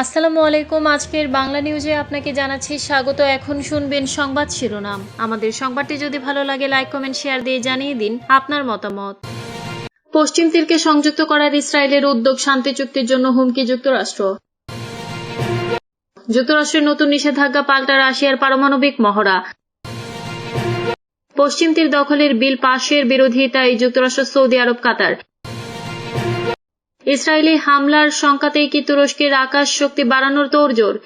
আসসালামু আলাইকুম। আজকের বাংলা নিউজে আপনাকে জানাচ্ছি স্বাগত। এখন শুনবেন সংবাদ শিরোনাম। আমাদের সংবাদটি যদি ভালো লাগে লাইক কমেন্ট শেয়ার দিয়ে জানিয়ে দিন আপনার মতামত। পশ্চিম তীরকে সংযুক্ত করার ইসরায়েলের উদ্যোগ শান্তি চুক্তির জন্য হুমকি যুক্তরাষ্ট্র। যুক্তরাষ্ট্রের নতুন নিষেধাজ্ঞা পাল্টা রাশিয়ার পারমাণবিক মহড়া। পশ্চিম তীর দখলের বিল পাশের বিরোধিতায় যুক্তরাষ্ট্র সৌদি আরব, কাতার। ইসরায়েলি হামলার শঙ্কাতেই কি তুরস্কের আকাশ শক্তি বাড়ানোর তোড়জোড়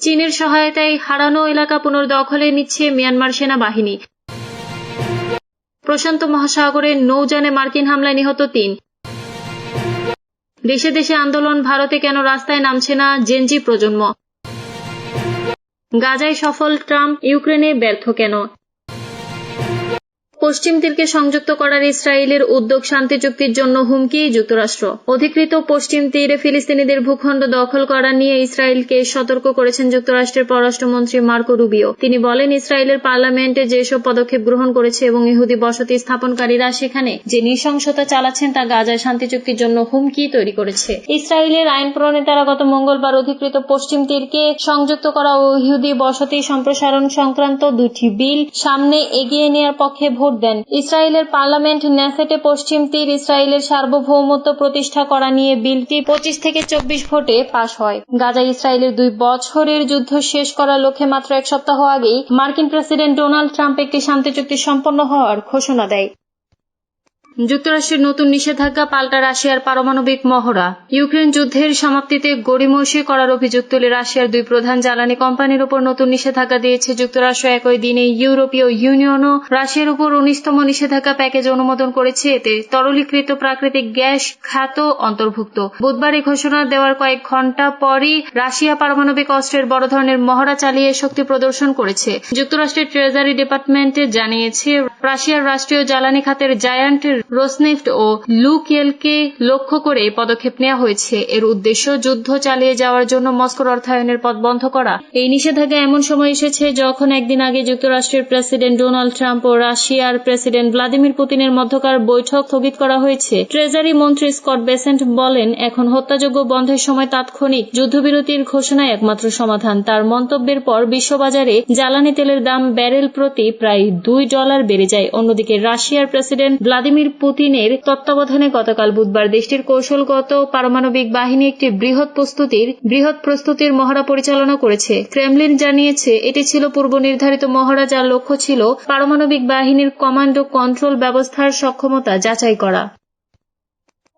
চীনের সহায়তায় হারানো এলাকা পুনর্দখলে নিচ্ছে মিয়ানমার সেনাবাহিনী। প্রশান্ত মহাসাগরের নৌযানে মার্কিন হামলায় নিহত তিন। দেশে দেশে আন্দোলন, ভারতে কেন রাস্তায় নামছে না জেনজি প্রজন্ম? গাজায় সফল ট্রাম্প, ইউক্রেনে ব্যর্থ কেন? পশ্চিম তীরকে সংযুক্ত করার ইসরায়েলের উদ্যোগ শান্তি চুক্তির জন্য হুমকি, যুক্তরাষ্ট্র। অধিকৃত পশ্চিম তীরে ফিলিস্তিনিদের ভূখণ্ড দখল করা নিয়ে ইসরায়েলকে সতর্ক করেছেন যুক্তরাষ্ট্রের পররাষ্ট্রমন্ত্রী মার্কো রুবিও। তিনি বলেন, ইসরায়েলের পার্লামেন্টে যেসব পদক্ষেপ গ্রহণ করেছে এবং ইহুদি বসতি স্থাপনকারীরা সেখানে যে নৃশংসতা চালাচ্ছেন তা গাজায় শান্তি চুক্তির জন্য হুমকি তৈরি করেছে। ইসরায়েলের আইন প্রণেতারা গত মঙ্গলবার অধিকৃত পশ্চিম তীরকে সংযুক্ত করা ও ইহুদি বসতি সম্প্রসারণ সংক্রান্ত দুটি বিল সামনে এগিয়ে নেওয়ার পক্ষে ভোট দেন। ইসরায়েলের পার্লামেন্ট ন্যাসেটে পশ্চিম তীর ইসরায়েলের সার্বভৌমত্ব প্রতিষ্ঠা করা নিয়ে বিলটি পঁচিশ থেকে চব্বিশ ভোটে পাশ হয়। গাজা ইসরায়েলের দুই বছরের যুদ্ধ শেষ করার লক্ষ্যে মাত্র এক সপ্তাহ আগেই মার্কিন প্রেসিডেন্ট ডোনাল্ড ট্রাম্প একটি শান্তি চুক্তি সম্পন্ন হওয়ার ঘোষণা দেয়। যুক্তরাষ্ট্রের নতুন নিষেধাজ্ঞা পাল্টা রাশিয়ার পারমাণবিক মহড়া। ইউক্রেন যুদ্ধের সমাপ্তিতে গড়িমসি করার অভিযোগ তুলে রাশিয়ার দুই প্রধান জ্বালানি কোম্পানির উপর নতুন নিষেধাজ্ঞা দিয়েছে যুক্তরাষ্ট্র। একই দিনে ইউরোপীয় ইউনিয়নও রাশিয়ার উপর উনিশতম নিষেধাজ্ঞা প্যাকেজ অনুমোদন করেছে। এতে তরলীকৃত প্রাকৃতিক গ্যাস খাত অন্তর্ভুক্ত। বুধবার এই ঘোষণা দেওয়ার কয়েক ঘণ্টা পরই রাশিয়া পারমাণবিক অস্ত্রের বড় ধরনের মহড়া চালিয়ে শক্তি প্রদর্শন করেছে। যুক্তরাষ্ট্রের ট্রেজারি ডিপার্টমেন্টে জানিয়েছে, রাশিয়ার রাষ্ট্রীয় জ্বালানি খাতের জায়ান্ট রোসনেফট ও লুকেলকে লক্ষ্য করে এই পদক্ষেপ নেওয়া হয়েছে। এর উদ্দেশ্য যুদ্ধ চালিয়ে যাওয়ার জন্য মস্কোর অর্থায়নের পথ বন্ধ করা। এই নিষেধাজ্ঞা এমন সময় এসেছে যখন একদিন আগে যুক্তরাষ্ট্রের প্রেসিডেন্ট ডোনাল্ড ট্রাম্প ও রাশিয়ার প্রেসিডেন্ট ভ্লাদিমির পুতিনের মধ্যকার বৈঠক স্থগিত করা হয়েছে। ট্রেজারি মন্ত্রী স্কট বেসেন্ট বলেন, এখন হত্যাযোগ্য বন্ধের সময় তাৎক্ষণিক যুদ্ধবিরতির ঘোষণায় একমাত্র সমাধান। তার মন্তব্যের পর বিশ্ববাজারে জ্বালানি তেলের দাম ব্যারেল প্রতি প্রায় দুই ডলার বেড়ে যায়। অন্যদিকে রাশিয়ার প্রেসিডেন্ট ভ্লাদিমির পুতিনের তত্ত্বাবধানে গতকাল বুধবার দেশটির কৌশলগত পারমাণবিক বাহিনী একটি বৃহৎ প্রস্তুতির বৃহৎ প্রস্তুতির মহড়া পরিচালনা করেছে। ক্রেমলিন জানিয়েছে, এটি ছিল পূর্ব নির্ধারিত মহড়া যার লক্ষ্য ছিল পারমাণবিক বাহিনীর কমান্ড ও কন্ট্রোল ব্যবস্থার সক্ষমতা যাচাই করা।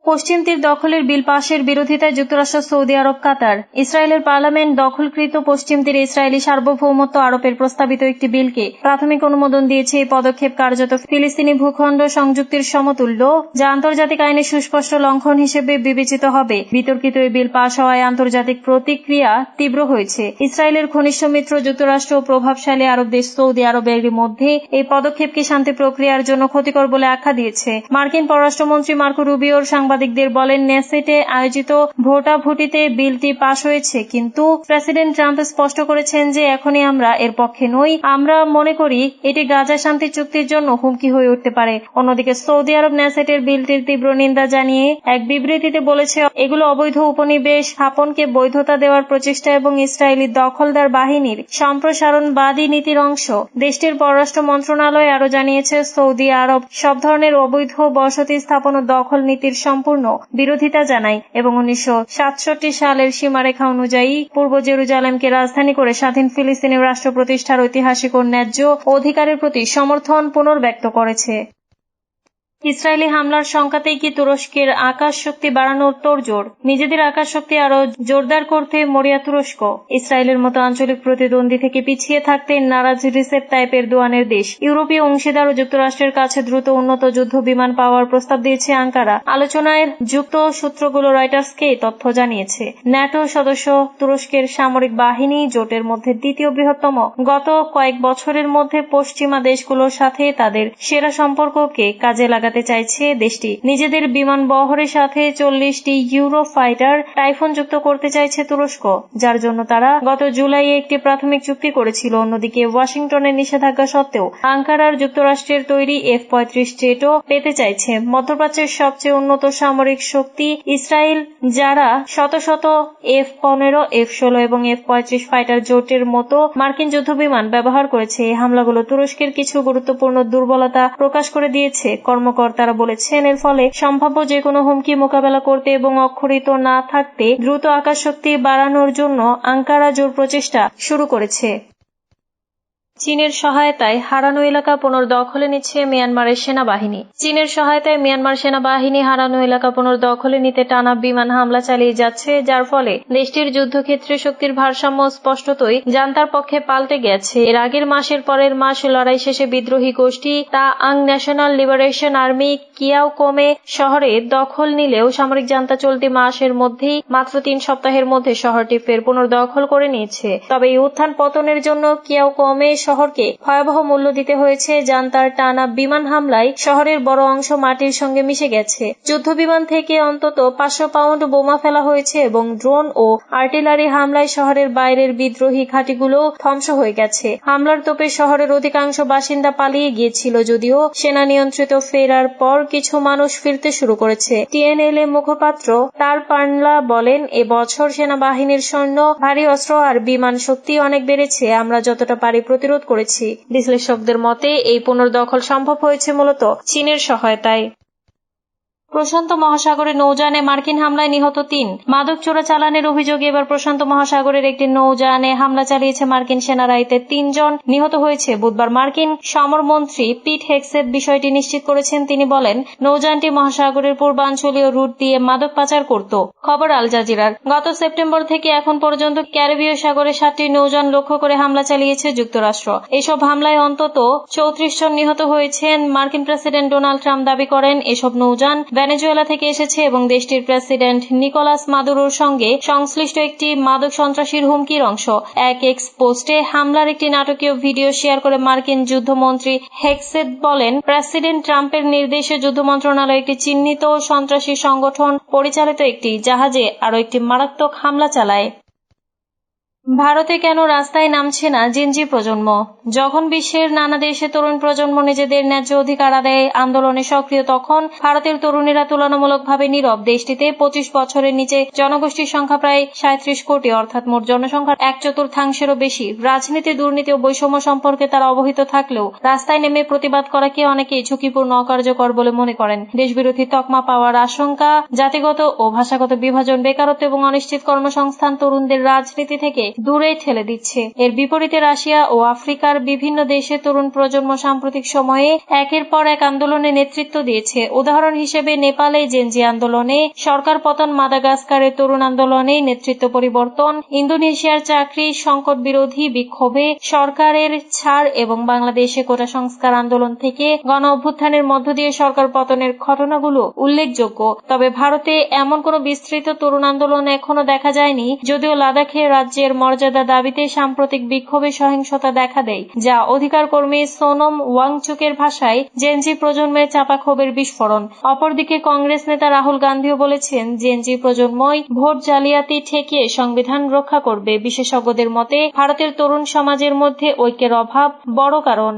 পশ্চিম তীর দখলের বিল পাশের বিরোধিতায় যুক্তরাষ্ট্র, সৌদি আরব, কাতার। ইসরায়েলের পার্লামেন্ট দখলকৃত পশ্চিম তীরে ইসরায়েলি সার্বভৌমত্ব আরোপের প্রস্তাবিত একটি বিলকে প্রাথমিক অনুমোদন দিয়েছে এই পদক্ষেপ কার্যত ফিলিস্তিনি ভূখণ্ড সংযুক্তির সমতুল্য, যা আন্তর্জাতিক আইনের সুস্পষ্ট লঙ্ঘন হিসেবে বিবেচিত হবে। বিতর্কিত এই বিল পাশ হওয়ায় আন্তর্জাতিক প্রতিক্রিয়া তীব্র হয়েছে। ইসরায়েলের ঘনিষ্ঠ মিত্র যুক্তরাষ্ট্র ও প্রভাবশালী আরব দেশ সৌদি আরবের মধ্যে এই পদক্ষেপকে শান্তি প্রক্রিয়ার জন্য ক্ষতিকর বলে আখ্যা দিয়েছে। মার্কিন পররাষ্ট্রমন্ত্রী মার্কো রুবিওর সাংবাদিকদের বলেন, নেসেটে আয়োজিত ভোটাভুটিতে বিলটি পাশ হয়েছে, কিন্তু প্রেসিডেন্ট ট্রাম্প স্পষ্ট করেছেন যে এখনই আমরা এর পক্ষে নই। আমরা মনে করি এটি গাজা শান্তি চুক্তির জন্য হুমকি হয়ে উঠতে পারে। অন্যদিকে সৌদি আরব নেসেটের বিলটির তীব্র নিন্দা জানিয়ে এক বিবৃতিতে বলেছে, এগুলো অবৈধ উপনিবেশ স্থাপনকে বৈধতা দেওয়ার প্রচেষ্টা এবং ইসরায়েলি দখলদার বাহিনীর সম্প্রসারণবাদী নীতির অংশ। দেশটির পররাষ্ট্র মন্ত্রণালয় আরও জানিয়েছে, সৌদি আরব সব ধরনের অবৈধ বসতি স্থাপন ও দখল নীতির সম্পূর্ণ বিরোধিতা জানায় এবং উনিশশো সাতষট্টি সালের সীমারেখা অনুযায়ী পূর্ব জেরুজালেমকে রাজধানী করে স্বাধীন ফিলিস্তিনি রাষ্ট্র প্রতিষ্ঠার ঐতিহাসিক ও ন্যায্য অধিকারের প্রতি সমর্থন পুনর্ব্যক্ত করেছে। ইসরায়েলি হামলার শঙ্কাতেই কি তুরস্কের আকাশ শক্তি বাড়ানোর তোড়জোড়? নিজেদের আকাশ শক্তি আরও জোরদার করতে মরিয়া তুরস্ক। ইসরায়েলের মতো আঞ্চলিক প্রতিদ্বন্দ্বী থেকে পিছিয়ে থাকতে নারাজ রিসেপ টাইপের এরদোয়ানের দেশ। ইউরোপীয় অংশীদার ও যুক্তরাষ্ট্রের কাছে দ্রুত উন্নত যুদ্ধ বিমান পাওয়ার প্রস্তাব দিয়েছে আঙ্কারা। আলোচনায় যুক্ত সূত্রগুলো রয়টার্সকে তথ্য জানিয়েছে। ন্যাটো সদস্য তুরস্কের সামরিক বাহিনী জোটের মধ্যে দ্বিতীয় বৃহত্তম। গত কয়েক বছরের মধ্যে পশ্চিমা দেশগুলোর সাথে তাদের সেরা সম্পর্ককে কাজে লাগাতে চাইছে দেশটি। নিজেদের বিমান বহরের সাথে চল্লিশটি ইউরো ফাইটার টাইফুন যুক্ত করতে চাইছে তুরস্ক, যার জন্য তারা গত জুলাইয়ে একটি প্রাথমিক চুক্তি করেছিল। অন্যদিকে ওয়াশিংটনের নিষেধাজ্ঞা সত্ত্বেও আঙ্কারার যুক্তরাষ্ট্রের তৈরি এফ পঁয়ত্রিশ জেটও পেতে চাইছে। মধ্যপ্রাচ্যের সবচেয়ে উন্নত সামরিক শক্তি ইসরায়েল, যারা শত শত এফ পনেরো, এফ ষোলো এবং এফ পঁয়ত্রিশ ফাইটার জোটের মতো মার্কিন যুদ্ধবিমান ব্যবহার করেছে। এই হামলাগুলো তুরস্কের কিছু গুরুত্বপূর্ণ দুর্বলতা প্রকাশ করে দিয়েছে। কর্মকর্তারা বলেছেন, এর ফলে সম্ভাব্য যে কোনো হুমকি মোকাবেলা করতে এবং অক্ষরিত না থাকতে দ্রুত আকাশ শক্তি বাড়ানোর জন্য আঙ্কারা জোর প্রচেষ্টা শুরু করেছে। চীনের সহায়তায় হারানো এলাকা পুনর্দখলে নিচ্ছে মিয়ানমারের সেনাবাহিনী। চীনের সহায়তায় মিয়ানমার সেনাবাহিনী হারানো এলাকা পুনর্দখলে নিতে টানা বিমান হামলা চালিয়ে যাচ্ছে, যার ফলে দেশটির যুদ্ধক্ষেত্রে শক্তির ভারসাম্য স্পষ্টতই জান্তার পক্ষে পাল্টে গেছে। এর আগের মাসের পরের মাস লড়াই শেষে বিদ্রোহী গোষ্ঠী Ta'ang national liberation army Kyaukme শহরে দখল নিলেও সামরিক জান্তা চলতি মাসের মধ্যেই মাত্র তিন সপ্তাহের মধ্যে শহরটি ফের পুনর্দখল করে নিয়েছে। তবে এই উত্থান পতনের জন্য কিয়াও কোমে শহরকে ভয়াবহ মূল্য দিতে হয়েছে জান্তার টানা বিমান হামলায় শহরের বড় অংশ মাটির সঙ্গে মিশে গেছে। যুদ্ধ বিমান থেকে অন্তত পাঁচশো পাউন্ড বোমা ফেলা হয়েছে এবং ড্রোন ও আর্টিলারি হামলায় শহরের বাইরের বিদ্রোহী ঘাঁটিগুলো ধ্বংস হয়ে গেছে। হামলার তোপে শহরের অধিকাংশ বাসিন্দা পালিয়ে গিয়েছিল যদিও সেনা নিয়ন্ত্রিত ফেরার পর কিছু মানুষ ফিরতে শুরু করেছে। টিএনএলএ মুখপাত্র তার পান্লা বলেন এবছর সেনাবাহিনীর সৈন্য, ভারী অস্ত্র আর বিমান শক্তি অনেক বেড়েছে। আমরা যতটা পারি প্রতিরোধ করেছি। বিশ্লেষকদের মতে এই পুনর্দখল সম্ভব হয়েছে মূলত চীনের সহায়তায়। প্রশান্ত মহাসাগরে নৌযানে মার্কিন হামলায় নিহত তিন। মাদক চোরাচালানের অভিযোগে এবার প্রশান্ত মহাসাগরের একটি নৌযানে হামলা চালিয়েছে মার্কিন সেনারা এতে তিনজন। নিহত হয়েছে বুধবার মার্কিন সমরমন্ত্রী পিট হেক্সেট বিষয়টি নিশ্চিত করেছেন। তিনি বলেন, নৌযানটি মহাসাগরের পূর্বাঞ্চলীয় রুট দিয়ে মাদক পাচার করত। খবর আল জাজিরার। গত সেপ্টেম্বর থেকে এখন পর্যন্ত ক্যারিবীয় সাগরে সাতটি নৌযান লক্ষ্য করে হামলা চালিয়েছে যুক্তরাষ্ট্র। এসব হামলায় অন্তত চৌত্রিশ জন নিহত হয়েছেন। মার্কিন প্রেসিডেন্ট ডোনাল্ড ট্রাম্প দাবি করেন, এসব নৌযান ভেনেজুয়েলা থেকে এসেছে এবং দেশটির প্রেসিডেন্ট নিকোলাস মাদুরোর সঙ্গে সংশ্লিষ্ট একটি মাদক সন্ত্রাসীর হুমকির অংশ। এক এক্স পোস্টে হামলার একটি নাটকীয় ভিডিও শেয়ার করে মার্কিন যুদ্ধমন্ত্রী হেক্সেদ বলেন, প্রেসিডেন্ট ট্রাম্পের নির্দেশে যুদ্ধ মন্ত্রণালয় একটি চিহ্নিত সন্ত্রাসী সংগঠন পরিচালিত একটি জাহাজে আরও একটি মারাত্মক হামলা চালায়। ভারতে কেন রাস্তায় নামছে না জেনজি প্রজন্ম? যখন বিশ্বের নানা দেশে তরুণ প্রজন্ম নিজেদের ন্যায্য অধিকার আদায়ে আন্দোলনে সক্রিয়, তখন ভারতের তরুণীরা তুলনামূলকভাবে নীরব। দেশটিতে পঁচিশ বছরের নিচে জনগোষ্ঠীর সংখ্যা প্রায় সাঁত্রিশ কোটি, অর্থাৎ মোট জনসংখ্যার এক চতুর্থাংশেরও বেশি। রাজনীতি, দুর্নীতি ও বৈষম্য সম্পর্কে তারা অবহিত থাকলেও রাস্তায় নেমে প্রতিবাদ করাকে অনেকেই ঝুঁকিপূর্ণ, অকার্যকর বলে মনে করেন। দেশবিরোধী তকমা পাওয়ার আশঙ্কা জাতিগত ও ভাষাগত বিভাজন, বেকারত্ব এবং অনিশ্চিত কর্মসংস্থান তরুণদের রাজনীতি থেকে দূরে ঠেলে দিচ্ছে। এর বিপরীতে রাশিয়া ও আফ্রিকার বিভিন্ন দেশে তরুণ প্রজন্ম সাম্প্রতিক সময়ে একের পর এক আন্দোলনে নেতৃত্ব দিয়েছে। উদাহরণ হিসেবে নেপালে জেনজি আন্দোলনে, সরকার পতন মাদাগাস্কারের তরুণ আন্দোলনে নেতৃত্ব পরিবর্তন, ইন্দোনেশিয়ার চাকরি সংকট বিরোধী বিক্ষোভে সরকারের ছাড় এবং বাংলাদেশে কোটা সংস্কার আন্দোলন থেকে গণ অভ্যুত্থানের মধ্য দিয়ে সরকার পতনের ঘটনাগুলো উল্লেখযোগ্য। তবে ভারতে এমন কোন বিস্তৃত তরুণ আন্দোলন এখনও দেখা যায়নি, যদিও লাদাখে রাজ্যের মর্যাদা দাবিতে সাম্প্রতিক বিক্ষোভে সহিংসতা দেখা দেয়, যা অধিকার কর্মী সোনম ওয়াংচুকের ভাষায় জেনজি প্রজন্মের চাপা ক্ষোভের বিস্ফোরণ। অপরদিকে কংগ্রেস নেতা রাহুল গান্ধীও বলেছেন, জেনজি প্রজন্মই ভোট জালিয়াতি ঠেকিয়ে সংবিধান রক্ষা করবে। বিশেষজ্ঞদের মতে, ভারতের তরুণ সমাজের মধ্যে ঐক্যের অভাব বড় কারণ।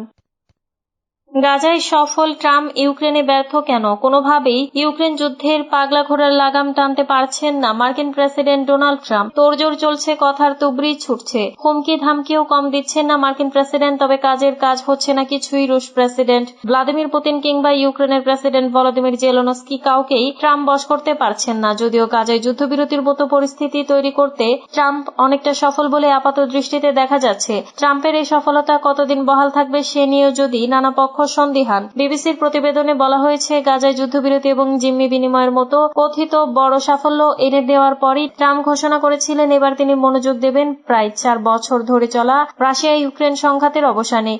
গাজায় সফল ট্রাম্প ইউক্রেনে ব্যর্থ কেন? কোনোভাবেই ইউক্রেন যুদ্ধের পাগলা ঘোড়ার লাগাম টানতে পারছেন না। মার্কিন প্রেসিডেন্ট ডোনাল্ড ট্রাম্প। তোড়জোড় চলছে, কথার তুবড়ি ছুটছে। হুমকি ধামকিও কম দিচ্ছেন না মার্কিন প্রেসিডেন্ট, তবে কাজের কাজ হচ্ছে না কিছুই, রুশ প্রেসিডেন্ট ভ্লাদিমির পুতিন কিংবা ইউক্রেনের প্রেসিডেন্ট ভলোদিমির জেলোনস্কি কাউকেই ট্রাম্প বশ করতে পারছেন না। যদিও গাজায় যুদ্ধবিরতির মতো পরিস্থিতি তৈরি করতে ট্রাম্প অনেকটা সফল বলে আপাত দৃষ্টিতে দেখা যাচ্ছে। ট্রাম্পের এই সফলতা কতদিন বহাল থাকবে সে নিয়েও যদি নানা পক্ষ সন্দিহান। বিবিসির প্রতিবেদনে বলা হয়েছে, গাজায় যুদ্ধবিরতি এবং জিম্মি বিনিময়ের মতো কথিত বড় সাফল্য এনে দেওয়ার পরই ট্রাম্প ঘোষণা করেছিলেন, এবার তিনি মনোযোগ দেবেন প্রায় চার বছর ধরে চলা রাশিয়া ইউক্রেন সংঘাতের অবসানে।